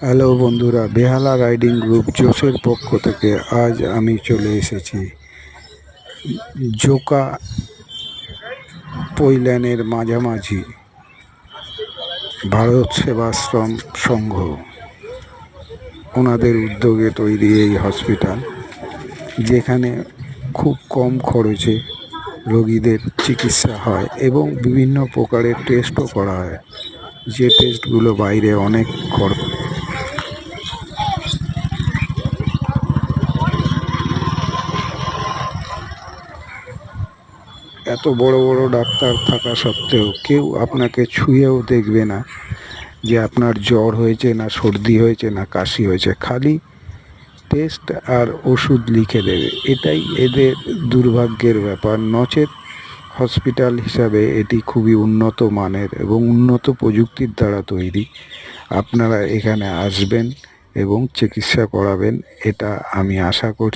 Hello বন্ধুরা, বেহালা riding group জোসের পক্ষ থেকে আজ আমি চলে এসেছি জোকা পৈলানের মাঝামাঝি ভারত সেবাশ্রম সংঘ। ওনাদের উদ্যোগে তৈরি এই হসপিটাল, যেখানে খুব কম খরচে রোগীদের চিকিৎসা হয় এবং বিভিন্ন প্রকারের টেস্টও করা হয়। যে টেস্টগুলো বাইরে অনেক খরচ এত বড় বড় ডাক্তার থাকা সত্ত্বেও কেউ আপনাকে ছুঁয়েও দেখবে না যে আপনার জ্বর হয়েছে না সর্দি হয়েছে না কাশি হয়েছে। খালি টেস্ট আর ওষুধ লিখে দেবে। এটাই এদের দুর্ভাগ্যের ব্যাপার। নচেত হসপিটাল হিসাবে এটি খুবই উন্নত মানের এবং উন্নত প্রযুক্তির দ্বারা তৈরি। আপনারা এখানে আসবেন এবং চিকিৎসা করাবেন, এটা আমি আশা করছি।